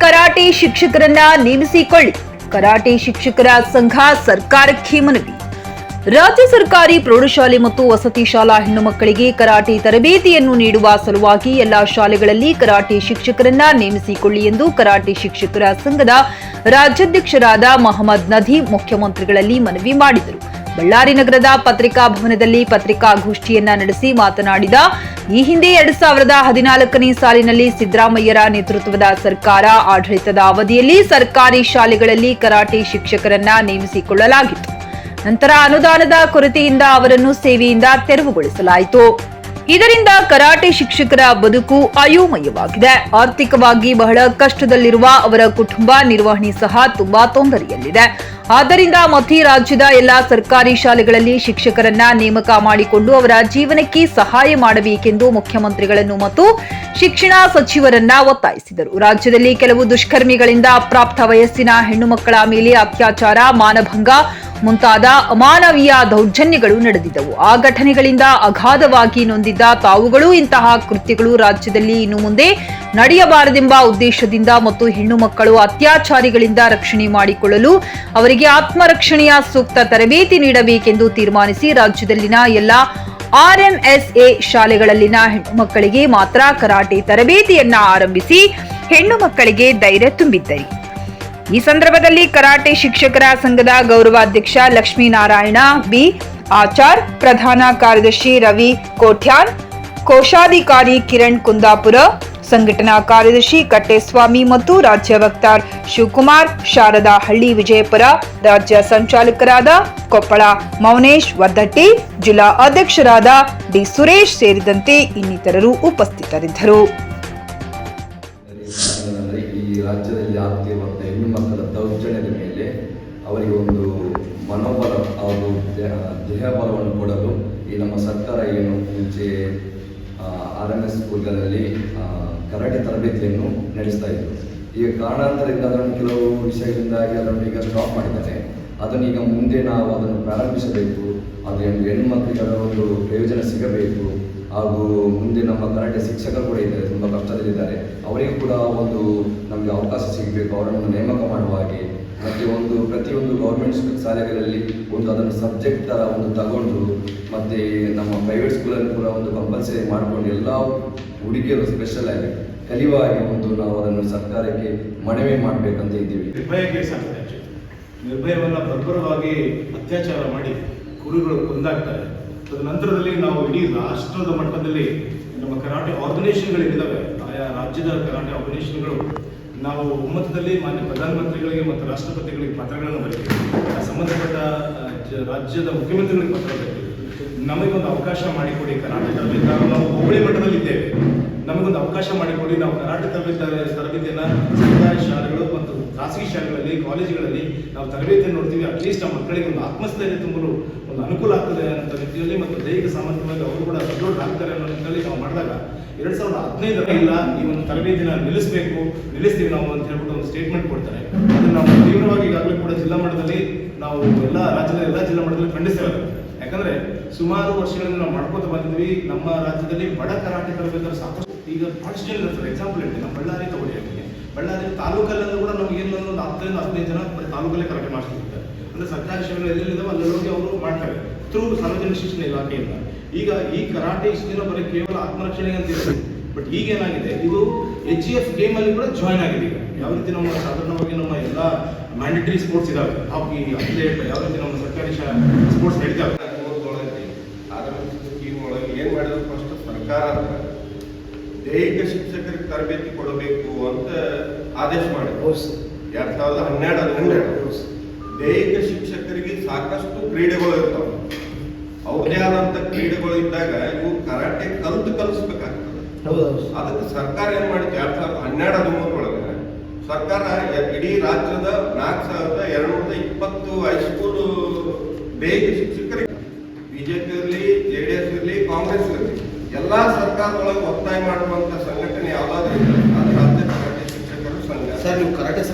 Karate ಶಿಕ್ಷಕರನ್ನ ನೇಮಿಸಿಕೊಳ್ಳಿ. Karate ಶಿಕ್ಷಕರ ಸಂಘ ಸರ್ಕಾರಕ್ಕೆ ಮನವಿ. ರಾಜ್ಯ ಸರ್ಕಾರಿ ಪ್ರೌಢಶಾಲೆ ಮತ್ತು ವಸತಿ ಶಾಲಾ ಹೆಣ್ಣು ಮಕ್ಕಳಿಗೆ ಕರಾಟೆ ತರಬೇತಿಯನ್ನು ನೀಡುವ ಸಲುವಾಗಿ ಎಲ್ಲಾ ಶಾಲೆಗಳಲ್ಲಿ ಕರಾಟೆ ಶಿಕ್ಷಕರನ್ನ ನೇಮಿಸಿಕೊಳ್ಳಿ ಎಂದು ಕರಾಟೆ ಶಿಕ್ಷಕರ ಸಂಘದ ರಾಜ್ಯಾಧ್ಯಕ್ಷರಾದ ಮಹಮ್ಮದ್ ನದೀಮ್ ಮುಖ್ಯಮಂತ್ರಿಗಳಲ್ಲಿ ಮನವಿ ಮಾಡಿದರು. ಬಳ್ಳಾರಿ ನಗರದ ಪತ್ರಿಕಾ ಭವನದಲ್ಲಿ ಪತ್ರಿಕಾಗೋಷ್ಠಿಯನ್ನ ನಡೆಸಿ ಮಾತನಾಡಿದ ಈ ಹಿಂದೆ ಎರಡ್ ಸಾವಿರದ ಹದಿನಾಲ್ಕನೇ ಸಾಲಿನಲ್ಲಿ ಸಿದ್ದರಾಮಯ್ಯರ ನೇತೃತ್ವದ ಸರ್ಕಾರ ಆಡಳಿತದ ಅವಧಿಯಲ್ಲಿ ಸರ್ಕಾರಿ ಶಾಲೆಗಳಲ್ಲಿ ಕರಾಟೆ ಶಿಕ್ಷಕರನ್ನ ನೇಮಿಸಿಕೊಳ್ಳಲಾಗಿತ್ತು. ನಂತರ ಅನುದಾನದ ಕೊರತೆಯಿಂದ ಅವರನ್ನು ಸೇವೆಯಿಂದ ತೆರವುಗೊಳಿಸಲಾಯಿತು. ಇದರಿಂದ ಕರಾಟೆ ಶಿಕ್ಷಕರ ಬದುಕು ಅಯೋಮಯವಾಗಿದೆ. ಆರ್ಥಿಕವಾಗಿ ಬಹಳ ಕಷ್ಟದಲ್ಲಿರುವ ಅವರ ಕುಟುಂಬ ನಿರ್ವಹಣೆ ಸಹ ತುಂಬಾ ತೊಂದರೆಯಲ್ಲಿದೆ. ಆದ್ದರಿಂದ ಮಧ್ಯ ರಾಜ್ಯದ ಎಲ್ಲಾ ಸರ್ಕಾರಿ ಶಾಲೆಗಳಲ್ಲಿ ಶಿಕ್ಷಕರನ್ನ ನೇಮಕ ಮಾಡಿಕೊಂಡು ಅವರ ಜೀವನಕ್ಕೆ ಸಹಾಯ ಮಾಡಬೇಕೆಂದು ಮುಖ್ಯಮಂತ್ರಿಗಳನ್ನು ಮತ್ತು ಶಿಕ್ಷಣ ಸಚಿವರನ್ನ ಒತ್ತಾಯಿಸಿದರು. ರಾಜ್ಯದಲ್ಲಿ ಕೆಲವು ದುಷ್ಕರ್ಮಿಗಳಿಂದ ಅಪ್ರಾಪ್ತ ವಯಸ್ಸಿನ ಹೆಣ್ಣು ಮಕ್ಕಳ ಮೇಲೆ ಅತ್ಯಾಚಾರ, ಮಾನಭಂಗ ಮುಂತಾದ ಅಮಾನವೀಯ ದೌರ್ಜನ್ಯಗಳು ನಡೆದಿದ್ದವು. ಆ ಘಟನೆಗಳಿಂದ ಅಗಾಧವಾಗಿ ನೊಂದಿದ್ದ ತಾವುಗಳು, ಇಂತಹ ಕೃತ್ಯಗಳು ರಾಜ್ಯದಲ್ಲಿ ಇನ್ನು ಮುಂದೆ ನಡೆಯಬಾರದೆಂಬ ಉದ್ದೇಶದಿಂದ ಮತ್ತು ಹೆಣ್ಣು ಮಕ್ಕಳು ಅತ್ಯಾಚಾರಿಗಳಿಂದ ರಕ್ಷಣೆ ಮಾಡಿಕೊಳ್ಳಲು ಅವರಿಗೆ ಆತ್ಮರಕ್ಷಣೆಯ ಸೂಕ್ತ ತರಬೇತಿ ನೀಡಬೇಕೆಂದು ತೀರ್ಮಾನಿಸಿ ರಾಜ್ಯದಲ್ಲಿನ ಎಲ್ಲ ಆರ್ಎಂಎಸ್ಎ ಶಾಲೆಗಳಲ್ಲಿನ ಹೆಣ್ಣು ಮಕ್ಕಳಿಗೆ ಮಾತ್ರ ಕರಾಟೆ ತರಬೇತಿಯನ್ನ ಆರಂಭಿಸಿ ಹೆಣ್ಣು ಮಕ್ಕಳಿಗೆ ಧೈರ್ಯ ತುಂಬಿದ್ದರು. ಈ ಸಂದರ್ಭದಲ್ಲಿ ಕರಾಟೆ ಶಿಕ್ಷಕರ ಸಂಘದ ಗೌರವಾಧ್ಯಕ್ಷ ಲಕ್ಷ್ಮೀನಾರಾಯಣ, ಬಿ. ಆಚಾರ್, ಪ್ರಧಾನ ಕಾರ್ಯದರ್ಶಿ ರವಿ ಕೋಠ್ಯಾನ್ ಕೋಶಾಧಿಕಾರಿ ಕಿರಣ್ ಕುಂದಾಪುರ, ಸಂಘಟನಾ ಕಾರ್ಯದರ್ಶಿ ಕಟ್ಟೆಸ್ವಾಮಿ ಮತ್ತು ರಾಜ್ಯ ವಕ್ತಾರ್ ಶಿವಕುಮಾರ್, ಶಾರದಾ ಹಳ್ಳಿ ವಿಜಯಪುರ ರಾಜ್ಯ ಸಂಚಾಲಕರಾದ ಕೊಪ್ಪಳ ಮೌನೇಶ್ ವರ್ಧಟ್ಟಿ ಜಿಲ್ಲಾ ಅಧ್ಯಕ್ಷರಾದ ಡಿ. ಸುರೇಶ್ ಸೇರಿದಂತೆ ಇನ್ನಿತರರು ಉಪಸ್ಥಿತರಿದ್ದರು. ರಾಜ್ಯದಲ್ಲಿ ಆಗ್ತಿರುವಂಥ ಹೆಣ್ಣು ಮಕ್ಕಳ ದೌರ್ಜನ್ಯದ ಮೇಲೆ ಅವರಿಗೆ ಒಂದು ಮನೋಬಲ ಹಾಗೂ ದೇಹ- ದೇಹಬಲವನ್ನು ಕೊಡಲು ಈ ನಮ್ಮ ಸರ್ಕಾರ ಏನು ಮುಂಚೆ ಆರ್ ಎಂ ಎಸ್ ಸ್ಕೂಲ್ಗಳಲ್ಲಿ ಕರಾಟೆ ತರಬೇತಿಯನ್ನು ನಡೆಸ್ತಾ ಇತ್ತು ಈಗ ಕಾರಣಾಂತರದಿಂದ ಅದನ್ನು ಕೆಲವು ವಿಷಯದಿಂದಾಗಿ ಅದನ್ನು ಈಗ ಸ್ಟಾಪ್ ಮಾಡಿದ್ದಾರೆ. ಅದನ್ನು ಈಗ ಮುಂದೆ ನಾವು ಅದನ್ನು ಪ್ರಾರಂಭಿಸಬೇಕು. ಅದು ಹೆಣ್ಣು ಹೆಣ್ಣು ಮಕ್ಕಳಿಗೆ ಅದರ ಒಂದು ಪ್ರಯೋಜನ ಸಿಗಬೇಕು. ಹಾಗೂ ಮುಂದೆ ನಮ್ಮ ಕರಾಟೆ ಶಿಕ್ಷಕರು ಕೂಡ ಇದ್ದಾರೆ, ತುಂಬ ಕಷ್ಟದಲ್ಲಿದ್ದಾರೆ. ಅವರಿಗೂ ಕೂಡ ಒಂದು ನಮಗೆ ಅವಕಾಶ ಸಿಗಬೇಕು, ಅವರನ್ನು ನೇಮಕ ಮಾಡುವ ಹಾಗೆ. ಮತ್ತು ಒಂದು ಪ್ರತಿಯೊಂದು ಗೌರ್ಮೆಂಟ್ ಶಾಲೆಗಳಲ್ಲಿ ಒಂದು ಅದನ್ನು ಸಬ್ಜೆಕ್ಟ್ ಥರ ಒಂದು ತಗೊಂಡು, ಮತ್ತು ನಮ್ಮ ಪ್ರೈವೇಟ್ ಸ್ಕೂಲಲ್ಲಿ ಕೂಡ ಒಂದು ಕಂಪಲ್ಸರಿ ಮಾಡಿಕೊಂಡು ಎಲ್ಲ ಹುಡುಗಿಯರು ಸ್ಪೆಷಲ್ ಆಗಿ ಕಲಿಯುವ ಹಾಗೆ ಒಂದು ನಾವು ಅದನ್ನು ಸರ್ಕಾರಕ್ಕೆ ಮನವಿ ಮಾಡಬೇಕಂತ ಇದ್ದೀವಿ. ನಿರ್ಭಯ actually. ನಿರ್ಭಯವನ್ನ ಬರ್ಬರವಾಗಿ ಅತ್ಯಾಚಾರ ಮಾಡಿ ಕುರುಗಳು ಕೊಂದಾಗ್ತಾರೆ. ತದ ನಂತರದಲ್ಲಿ ನಾವು ಇಡೀ ರಾಷ್ಟ್ರದ ಮಟ್ಟದಲ್ಲಿ ನಮ್ಮ ಕರಾಟೆ ಆರ್ಗನೈಸೇಷನ್ಗಳಿದ್ದಾವೆ. ಆಯಾ ರಾಜ್ಯದ ಕರಾಟೆ ಆರ್ಗನೈಸೇಷನ್ಗಳು ನಾವು ಒಮ್ಮತದಲ್ಲಿ ಮಾನ್ಯ ಪ್ರಧಾನಮಂತ್ರಿಗಳಿಗೆ ಮತ್ತು ರಾಷ್ಟ್ರಪತಿಗಳಿಗೆ ಪತ್ರಗಳನ್ನು ಬರೀತೀವಿ ಸಂಬಂಧಪಟ್ಟ ರಾಜ್ಯದ ಮುಖ್ಯಮಂತ್ರಿಗಳಿಗೆ ಪತ್ರ ಬರೀತೀವಿ ನಮಗೊಂದು ಅವಕಾಶ ಮಾಡಿಕೊಡಿ ಕರಾಟೆ ತರಬೇತಿ ನಾವು ಹೋಬಳಿ ಮಟ್ಟದಲ್ಲಿ ಇದ್ದೇವೆ. ನಮಗೊಂದು ಅವಕಾಶ ಮಾಡಿಕೊಡಿ ನಾವು ಕರಾಟೆ ತರಬೇತಿ ತರಬೇತಿಯನ್ನ ಸರ್ಕಾರಿ ಶಾಲೆಗಳು ಮತ್ತು ಖಾಸಗಿ ಶಾಲೆಗಳಲ್ಲಿ, ಕಾಲೇಜುಗಳಲ್ಲಿ ನಾವು ತರಬೇತಿಯನ್ನು ನೋಡ್ತೀವಿ. ಅಟ್ಲೀಸ್ಟ್ ಆ ಮಕ್ಕಳಿಗೆ ಒಂದು ಆತ್ಮಸ್ಥೈರ್ಯ ತುಂಬಲು ಒಂದು ಅನುಕೂಲ ಆಗ್ತದೆ ಅನ್ನೋ ರೀತಿಯಲ್ಲಿ ಮತ್ತು ದೈಹಿಕ ಸಾಮರ್ಥ್ಯವಾಗಿ ಅವರು ಕೂಡ ಆಗ್ತಾರೆ ಅನ್ನೋ ನಿಟ್ಟಿನಲ್ಲಿ ನಾವು ಮಾಡಿದಾಗ ಎರಡ್ ಸಾವಿರದ ಹದಿನೈದರ ಇಲ್ಲ, ಈ ಒಂದು ತರಬೇತಿನ ನಿಲ್ಲಿಸಬೇಕು, ನಿಲ್ಲಿಸ್ತೀವಿ ನಾವು ಅಂತ ಹೇಳ್ಬಿಟ್ಟು ಒಂದು ಸ್ಟೇಟ್ಮೆಂಟ್ ಕೊಡ್ತಾರೆ. ಅದನ್ನು ನಾವು ತೀವ್ರವಾಗಿ ಈಗಾಗಲೇ ಕೂಡ ಜಿಲ್ಲಾ ಮಟ್ಟದಲ್ಲಿ ನಾವು ಎಲ್ಲ ರಾಜ್ಯದ ಎಲ್ಲ ಜಿಲ್ಲಾ ಮಟ್ಟದಲ್ಲಿ ಖಂಡಿಸ್ತೇವೆ ಯಾಕಂದ್ರೆ ಸುಮಾರು ವರ್ಷಗಳಿಂದ ನಾವು ಮಾಡ್ಕೋತಾ ಬಂದಿದ್ವಿ. ನಮ್ಮ ರಾಜ್ಯದಲ್ಲಿ ಬಡ ಕರಾಟೆ ಬೇಕಾದ್ರೆ ಸಾಕಷ್ಟು, ಈಗ ಬಹಳಷ್ಟು ಜನ ಫಾರ್ ಎಕ್ಸಾಂಪಲ್ ಹೇಳಿ ನಮ್ಮ ಬಳ್ಳಾರಿ ತಗೊಳ್ಳಿ ಬಳ್ಳಾರಿ ತಾಲೂಕಲ್ಲೂ ಕೂಡ ನಮ್ಗೆ ಏನು ಒಂದು ಹತ್ತರಿಂದ ಹದಿನೈದು ಜನ ತಾಲೂಕಲ್ಲೇ ಕರಾಟೆ ಮಾಡಿಸ್ತಿರ್ತಾರೆ. ಅಂದ್ರೆ ಸರ್ಕಾರಿ ಶಾಲೆ ಎಲ್ಲಿದ್ದಾವೆ ಅಲ್ಲಿ ಹೋಗಿ ಅವರು ಮಾಡ್ತಾರೆ. ಥ್ರೂ ಸಾರ್ವಜನಿಕ ಶಿಕ್ಷಣ ಇಲಾಖೆಯಿಂದ. ಈಗ ಈ ಕರಾಟೆ ಇಷ್ಟು ದಿನ ಬರೀ ಕೇವಲ ಆತ್ಮರಕ್ಷಣೆಗೆ ಅಂತ ಇರುತ್ತೆ. ಬಟ್ ಈಗ ಏನಾಗಿದೆ? ಇದು ಎಚ್ ಜಿ ಎಫ್ ಗೇಮ್ ಅಲ್ಲಿ ಕೂಡ ಜಾಯ್ನ್ ಆಗಿದೆ ಈಗ. ಯಾವ ರೀತಿ ನಮ್ಮ ಸಾಧಾರಣವಾಗಿ ನಮ್ಮ ಎಲ್ಲ ಮ್ಯಾಂಡೇಟರಿ ಸ್ಪೋರ್ಟ್ಸ್ ಇದಾವೆ? ಹಾಕಿ ಅಥ್ಲೇಟ್ ಯಾವ ರೀತಿ ನಮ್ಮ ಸರ್ಕಾರಿ ಸ್ಪೋರ್ಟ್ಸ್ ನಡೀತಾವೆ? ಸ್ಕೀಮ್ ಒಳಗೆ ಏನು ಮಾಡಿದ್ರು? ಫಸ್ಟ್ ಸರ್ಕಾರ ದೈಹಿಕ ಶಿಕ್ಷಕರಿಗೆ ತರಬೇತಿ ಕೊಡಬೇಕು ಅಂತ ಆದೇಶ ಮಾಡಿದ್ರು. ಎರಡ್ ಸಾವಿರದ ಹನ್ನೆರಡು ಹನ್ನೆರಡು ದೈಹಿಕ ಶಿಕ್ಷಕರಿಗೆ ಸಾಕಷ್ಟು ಕ್ರೀಡೆಗಳು ಇರ್ತಾವೆ. ಅವ್ರದೇ ಆದಂತ ಕ್ರೀಡೆಗಳು ಇದ್ದಾಗ ಇವು ಕರಾಟೆ ಕಲ್ತು ಕಲಿಸ್ಬೇಕಾಗ್ತದೆ. ಅದಕ್ಕೆ ಸರ್ಕಾರ ಏನ್ ಮಾಡಿತ್ತು ಎರಡ್ ಸಾವಿರದ ಹನ್ನೆರಡು ಹದಿಮೂರೊಳಗೆ ಸರ್ಕಾರ ಇಡೀ ರಾಜ್ಯದ ನಾಲ್ಕು ಸಾವಿರದ ಎರಡ್ನೂರ ಇಪ್ಪತ್ತು ಹೈಸ್ಕೂಲ್ ಬೇಗ ಶಿಕ್ಷಕರಿಗೆ ಬಿಜೆಪಿ ಇರಲಿ ಜೆ ಡಿ ಎಸ್ ಇರಲಿ ಕಾಂಗ್ರೆಸ್ ಇರಲಿ ಎಲ್ಲಾ ಸರ್ಕಾರದೊಳಗೆ ಒತ್ತಾಯ ಮಾಡುವಂತ ಸಂಘಟನೆ ಯಾವ್ದಾದ್ರು ಇದ್ರೆ ಅದು ರಾಜ್ಯ ಕರಾಟೆ ಶಿಕ್ಷಕರು ಸಂಘ. ಸರ್ ನೀವು ಕರಾಟೆ